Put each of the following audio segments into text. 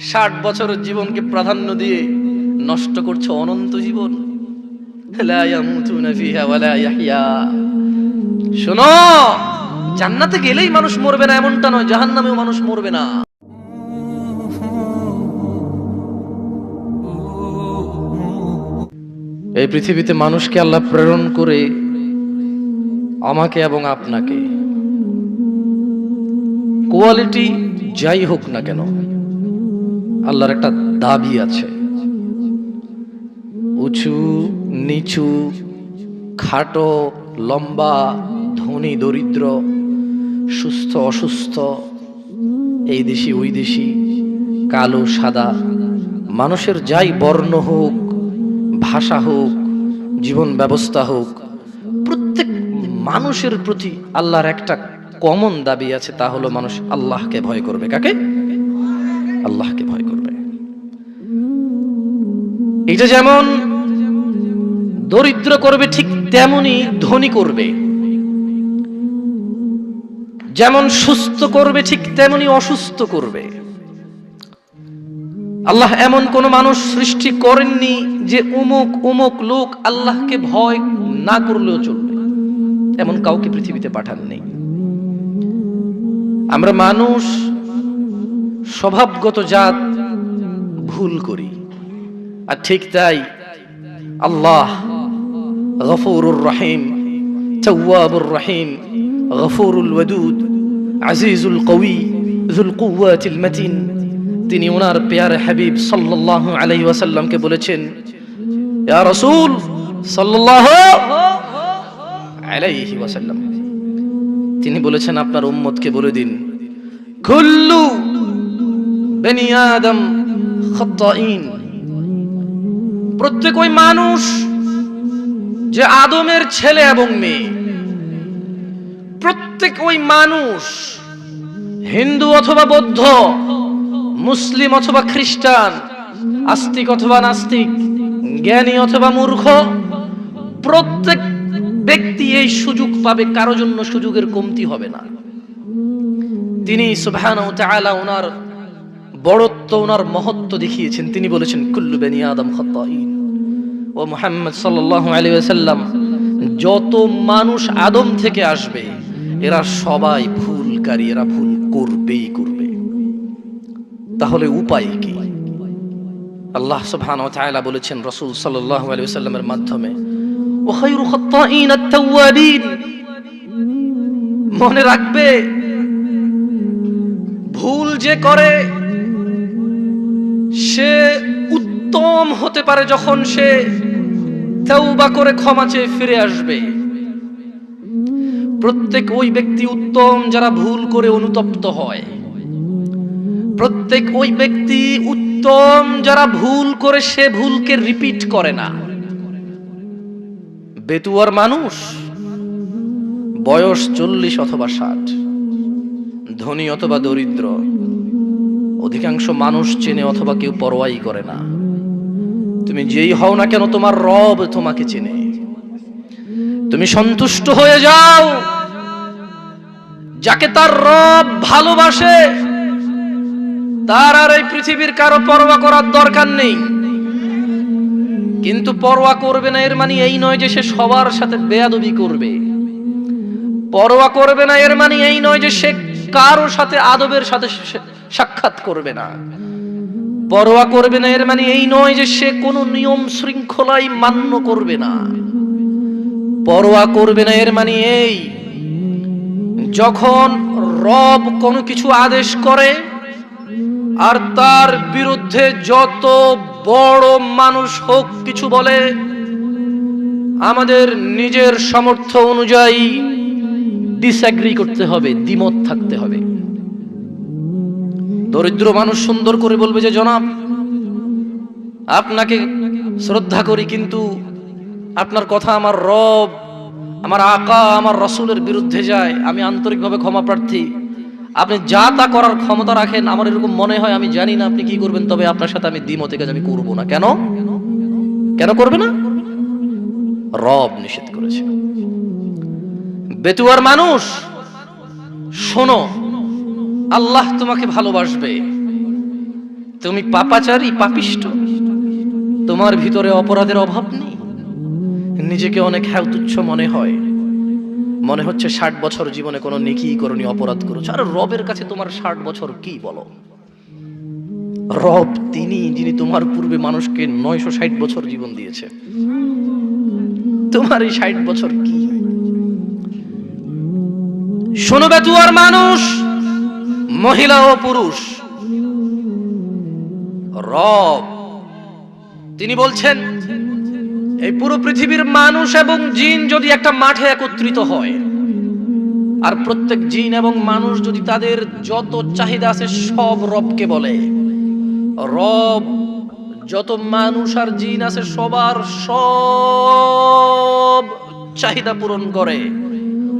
ষাট বছরের জীবনকে প্রাধান্য দিয়ে নষ্ট করছে অনন্ত জীবন। শোনো, জান্নাতে গেলেই মানুষ মরবে না, এমনটা নয়, জাহান্নামেও মানুষ মরবে না। এই পৃথিবীতে মানুষকে আল্লাহ প্রেরণ করে আমাকে এবং আপনাকে। কোয়ালিটি যাই হোক না কেন আল্লাহর একটা দাবি আছে। উঁচু, নিচু, খাটো, লম্বা, ধনী, দরিদ্র, সুস্থ, অসুস্থ, এই দেশি, ওই দেশি, কালো, সাদা, মানুষের যাই বর্ণ হোক, ভাষা হোক, জীবন ব্যবস্থা হোক, প্রত্যেক মানুষের প্রতি আল্লাহর একটা কমন দাবি আছে, তা হলো মানুষ আল্লাহকে ভয় করবে। কাকে? আল্লাহকে ভয় করবে। এটা যেমন দরিদ্র করবে ঠিক তেমনি ধনী করবে। যেমন সুস্থ করবে ঠিক তেমনি অসুস্থ করবে। আল্লাহ এমন কোন মানুষ সৃষ্টি করেননি যে উমুক উমুক লোক আল্লাহকে ভয় না করলেও চলবে। এমন কাউকে পৃথিবীতে পাঠাননি। আমরা মানুষ স্বভাবগত জাত ভুল করি। আর ঠিক তাই আল্লাহ গফুরুর রহিম, তওয়াবুর রহিম, গফুরুল ওয়াদুদ, আজিজুল কবি যুল কুওয়াতিল মতিন। তিনি ওনার পেয়ার হাবিব সাল্লাল্লাহু আলাইহি ওয়াসাল্লামকে বলেছেন, ইয়া রাসূল সাল্লাল্লাহু আলাইহি ওয়াসাল্লাম। তিনি বলেছেন, আপনার উম্মতকে বলে দিন, কুল্লু বনি আদম খাত্তাইন। প্রত্যেক ওই মানুষ যে আদমের ছেলে এবং মেয়ে, প্রত্যেক ওই মানুষ হিন্দু অথবা বৌদ্ধ, মুসলিম অথবা খ্রিস্টান, আস্তিক অথবা নাস্তিক, জ্ঞানী অথবা মূর্খ, প্রত্যেক ব্যক্তি এই সুযোগ পাবে, কারও জন্য সুযোগের কমতি হবে না। তিনি তাআলা ওনার বড়ত্ব ওনার মহত্ব দেখিয়েছেন। তিনি বলেছেন, কুল্লু বেনি আদম খাত্তাইন। ও মুহাম্মদ সাল্লাল্লাহু আলাইহি ওয়াসাল্লাম, যত মানুষ আদম থেকে আসবে, এরা সবাই ভুলকারী, এরা ভুল করবেই করবে। তাহলে উপায় কি? আল্লাহ সুবহানাহু ওয়া তাআলা বলেছেন রাসূল সাল্লাল্লাহু আলাইহি ওয়াসাল্লামের মাধ্যমে ওয়া খায়রু খাত্তাইন আত-তাওয়াবিন। মনে রাখবে, ভুল যে করে সে উত্তম হতে পারে যখন সে তওবা করে ক্ষমা চেয়ে ফিরে আসবে। প্রত্যেক ওই ব্যক্তি উত্তম যারা ভুল করে অনুতপ্ত হয়। প্রত্যেক ওই ব্যক্তি উত্তম যারা ভুল করে সে ভুলকে রিপিট করে না। বেতুয়ার মানুষ বয়স চল্লিশ অথবা ষাট, ধনী অথবা দরিদ্র অধিকাংশ মানুষ চেনে অথবা কেউ পরোয়াই করে না। তুমি যেই হও না কেন, তোমার রব তোমাকে চেনে। তুমি সন্তুষ্ট হয়ে যাও। যাকে তার রব ভালোবাসে, তার আর এই পৃথিবীর কারও পরোয়া করার দরকার নেই। কিন্তু পরোয়া করবে না, এর মানে এই নয় যে সে সবার সাথে বেয়াদবি করবে। পরোয়া করবে না, এর মানে এই নয় যে সে কারও সাথে, আদবের সাথে সাক্ষাৎ করবে না। পরোয়া করবে না, এর মানে এই নয় যে সে কোনো নিয়ম শৃঙ্খলাই মান্য করবে না। পরোয়া করবে না, এর মানে এই, যখন রব কোনো কিছু আদেশ করে, আর তার বিরুদ্ধে যত বড় মানুষ হোক কিছু বলে, আমাদের নিজের সামর্থ্য অনুযায়ী ডিসঅ্যাগ্রি করতে হবে, দ্বিমত থাকতে হবে। দরিদ্র মানুষ সুন্দর করে বলবে যে, জনাব, আপনাকে শ্রদ্ধা করি, কিন্তু আপনার কথা আমার রব, আমার আকা, আমার রসুলের বিরুদ্ধে যায়। আমি আন্তরিকভাবে ক্ষমা প্রার্থী। আপনি যা তা করার ক্ষমতা রাখেন, আমার এরকম মনে হয়, আমি জানি না আপনি কি করবেন, তবে আপনার সাথে আমি দ্বিমতে কাজ আমি করব না। কেন? কেন করবে না? রব নিষেধ করেছে। বেতুয়ার মানুষ, শোনো আল্লাহ তোমাকে ভালোবাসবে। তুমি পাপাচারী, পাপিষ্ট। তোমার ভিতরে অপরাধের অভাব নেই। নিজেকে অনেক হ্যাঁ তুচ্ছ মনে হয়। মনে হচ্ছে ষাট বছর জীবনে কোনো নেকি করনি, অপরাধ করেছ। আর রবের কাছে তোমার ষাট বছর কি বলো? রব তিনি, যিনি তোমার পূর্বে মানুষকে নয়শো ষাট বছর জীবন দিয়েছে। তোমার এই ষাট বছর কি? শোনো বেতুয়ার মানুষ! মহিলা ও পুরুষ। রব। তিনি বলছেন, এই পুরো পৃথিবীর মানুষ এবং জিন যদি একটা মাঠে একত্রিত হয়, আর প্রত্যেক জিন এবং মানুষ যদি তাদের যত চাহিদা আছে সব রবকে বলে, রব যত মানুষ আর জিন আছে সবার সব চাহিদা পূরণ করে।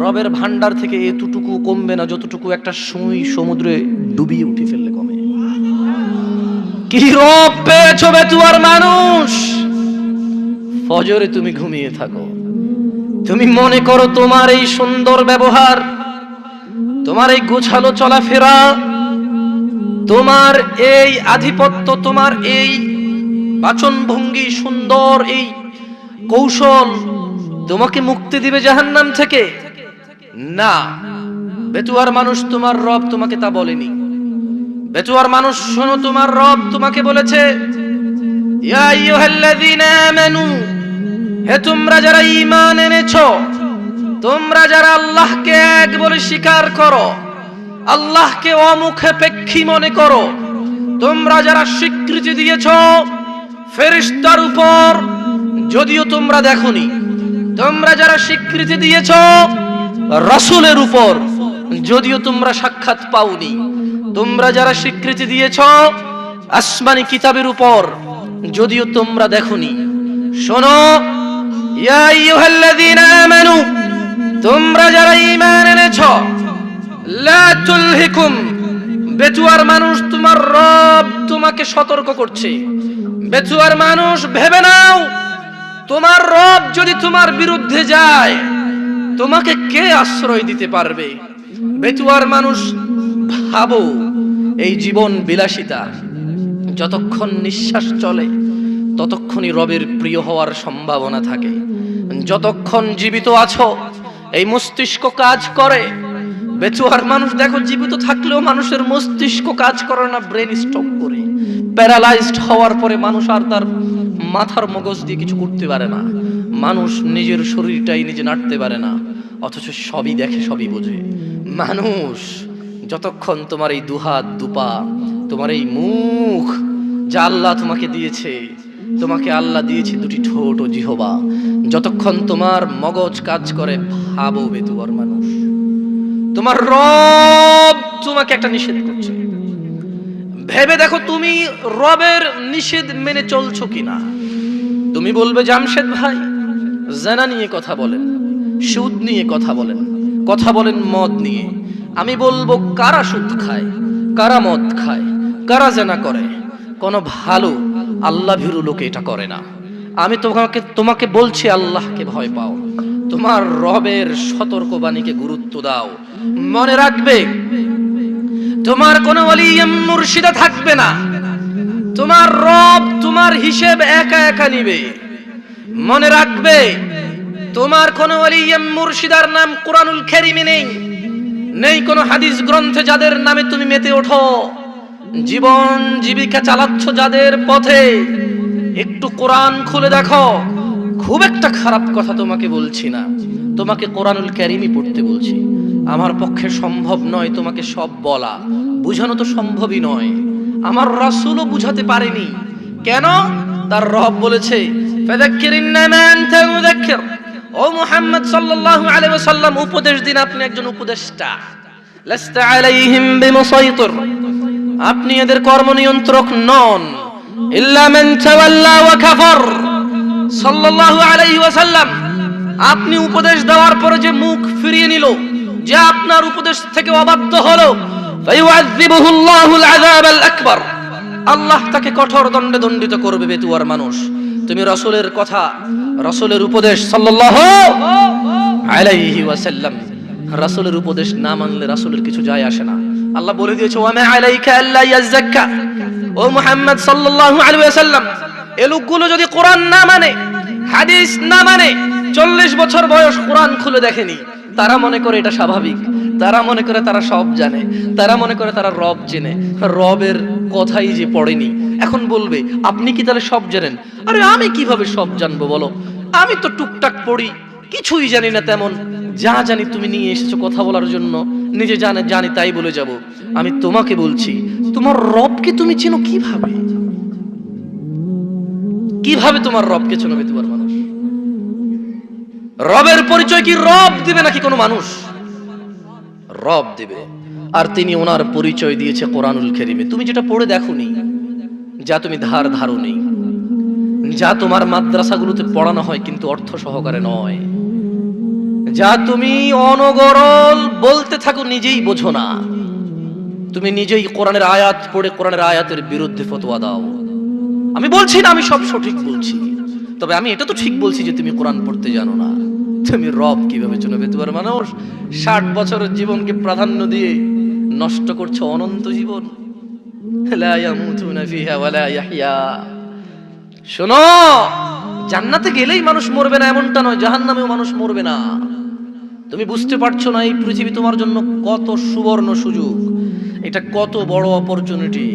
রবের ভান্ডার থেকে এতটুকু কমবে না, যতটুকু একটা সুই সমুদ্রে ডুবিয়ে উঠে ফেললে কমে। কি রব পেয়েছ বেতুয়ার মানুষ? ফজরে তুমি ঘুমিয়ে থাকো। তুমি মনে করো তোমার এই সুন্দর ব্যবহার, তোমার এই গোছালো চলাফেরা, তোমার এই আধিপত্য, তোমার এই বাচন ভঙ্গি সুন্দর এই কৌশল তোমাকে মুক্তি দিবে জাহান্নাম থেকে। না। বেতুয়ার মানুষ তোমার রব তোমাকে তা বলেনি। বেতুয়ার মানুষ, শোনো, তোমার রব তোমাকে বলেছে হে তোমরা যারা ঈমান এনেছো, তোমরা যারা আল্লাহকে এক বলে স্বীকার করো, আল্লাহকে অমুখে পেক্ষী মনে করো, তোমরা যারা স্বীকৃতি দিয়েছ, ফেরেশতার উপর, যদিও তোমরা দেখোনি, তোমরা যারা স্বীকৃতি দিয়েছ রাসূলের উপর। যদিও তোমরা সাক্ষাৎ পাওনি, তোমরা যারা স্বীকৃতি দিয়েছ আসমানি কিতাবের উপর, যদিও তোমরা দেখনি। শোনো তোমরা যারা ইমান এনেছ বেতুয়ার মানুষ তোমার রব তোমাকে সতর্ক করছে। বেতুয়ার মানুষ ভেবে নাও, তোমার রব যদি তোমার বিরুদ্ধে যায় তোমাকে কে আশ্রয় দিতে পারবে? বেতুয়ার মানুষ ভাবো, এই জীবন বিলাসিতা। যতক্ষণ নিঃশ্বাস চলে, ততক্ষণই রবের প্রিয় হওয়ার সম্ভাবনা থাকে। যতক্ষণ জীবিত আছো, এই মস্তিষ্ক কাজ করে। বেচুয়ার মানুষ দেখো, জীবিত থাকলেও মানুষের মস্তিষ্ক কাজ করে না ব্রেন স্টপ করে। প্যারালাইজড হওয়ার পরে মানুষ আর তার মাথার মগজ দিয়ে কিছু করতে পারে না। মানুষ নিজের শরীরটাই নিজে নাড়তে পারে না, অথচ সবই দেখে, সবই বোঝে। মানুষ, যতক্ষণ তোমার এই দুহাত, দুপা, তোমার এই মুখ যা আল্লাহ তোমাকে দিয়েছে, তোমাকে আল্লাহ দিয়েছে দুটি ঠোঁট ও জিহবা, যতক্ষণ তোমার মগজ কাজ করে, ভাবো বেতুয়ার মানুষ। তোমার রব তোমাকে একটা নিষেধ করছে। ভেবে দেখো তুমি রবের নিষেধ মেনে চলছো কিনা। তুমি বলবে, জামশেদ ভাই, জানা নিয়ে কথা বলেন, সুদ নিয়ে কথা বলেন কথা বলেন মদ নিয়ে। আমি বলব, কারা সুদ খায়, কারা মদ খায়, কারা জেনা করে? কোনো ভালো আল্লাহ ভীরু লোকে এটা করে না। আমি তোমাকে তোমাকে বলছি, আল্লাহকে ভয় পাও। তোমার রবের সতর্কবাণীকে গুরুত্ব দাও। মনে রাখবে তোমার কোনো মুর্শিদা থাকবে না। তোমার রব তোমার হিসেব একা একা নিবে। মনে রাখবে, তোমার কোনো মুর্শিদার নাম কোরআনুল খেরিমে নেই। নেই কোনো হাদিস গ্রন্থে যাদের নামে তুমি মেতে ওঠো। জীবন জীবিকা চালাচ্ছ যাদের পথে। একটু কোরআন খুলে দেখো। খুব একটা খারাপ কথা তোমাকে বলছি না। তোমাকে কোরআনুল ক্যারিমি পড়তে বলছি। আমার পক্ষে সম্ভব নয় তোমাকে সব বলা। বুঝানো তো সম্ভবই নয়। আমার রাসূলও বুঝাতে পারেনি। কেন? তার রব বলেছে ও মুহাম্মদ সাল্লাল্লাহু আলাইহি ওয়াসাল্লাম, উপদেশ দিন আপনি একজন উপদেষ্টা। লাস্তা আলাইহিম বিমুসাইতির। আপনি এদের কর্ম নিয়ন্ত্রক নন। ইল্লা মান তাওয়াল্লা ওয়া কাফার। সাল্লাল্লাহু আলাইহি ওয়াসাল্লাম, আপনি উপদেশ দেওয়ার পরে যে মুখ ফিরিয়ে নিল যে আপনার উপদেশ থেকে অবাধ্য হলো আল্লাহ তাকে কঠোর দণ্ডে দণ্ডিত করবে বেতুয়ার মানুষ। তুমি রসুলের কথা, রসুলের উপদেশ ওয়াসাল্লাম। রাসূলের উপদেশ না মানলে রাসূলের কিছু যায় আসে না। আল্লাহ বলে দিয়েছে ওয়া মা আলাইকা আল্লা ইয়াযাক্কা ও মুহাম্মদ সাল্লাল্লাহু আলাইহি ওয়াসাল্লাম লোকগুলো যদি কোরআন না মানে হাদিস না মানে চল্লিশ বছর বয়স কোরআন খুলে দেখেনি। তারা মনে করে এটা স্বাভাবিক। তারা মনে করে তারা সব জানে। তারা মনে করে তারা রব চেনে। রবের কথাই যে পড়েনি। এখন বলবে, আপনি কি তাহলে সব জানেন? আরে আমি কীভাবে সব জানব বলো? আমি তো টুকটাক পড়ি, কিছুই জানি না তেমন। যা জানি তুমি নিয়ে এসেছ কথা বলার জন্য। নিজে জানে জানি তাই বলে যাব। আমি তোমাকে বলছি, তোমার রবকে তুমি চেনো কীভাবে? কীভাবে তোমার রবকে চেনবে তোমার মানুষ রবের পরিচয় কি রব দিবে নাকি কোনো মানুষ? রব দিবে। আর তিনি ওনার পরিচয় দিয়েছে কোরআনুল খেরিমে তুমি যেটা পড়ে দেখোনি, যা তুমি ধার ধারো নেই যা তোমার মাদ্রাসাগুলোতে পড়ানো হয় কিন্তু অর্থ সহকারে নয়, যা তুমি অনগরল বলতে থাকো নিজেই বোঝো না, তুমি নিজেই কোরআনের আয়াত পড়ে কোরআনের আয়াতের বিরুদ্ধে ফতোয়া দাও। আমি বলছি না, আমি সব সঠিক বলছি। তবে আমি এটা তো ঠিক বলছি যে তুমি কোরআন পড়তে জানো না। তুমি রব কীভাবে চলবে? তোমার মানুষ ষাট বছরের জীবনকে প্রাধান্য দিয়ে নষ্ট করছে অনন্ত জীবন। শোনো, জান্নাতে গেলেই মানুষ মরবে না, এমনটা নয়, জাহান্নামেও মানুষ মরবে না। তুমি বুঝতে পারছ না এই পৃথিবী তোমার জন্য কত সুবর্ণ সুযোগ। এটা কত বড় অপরচুনিটি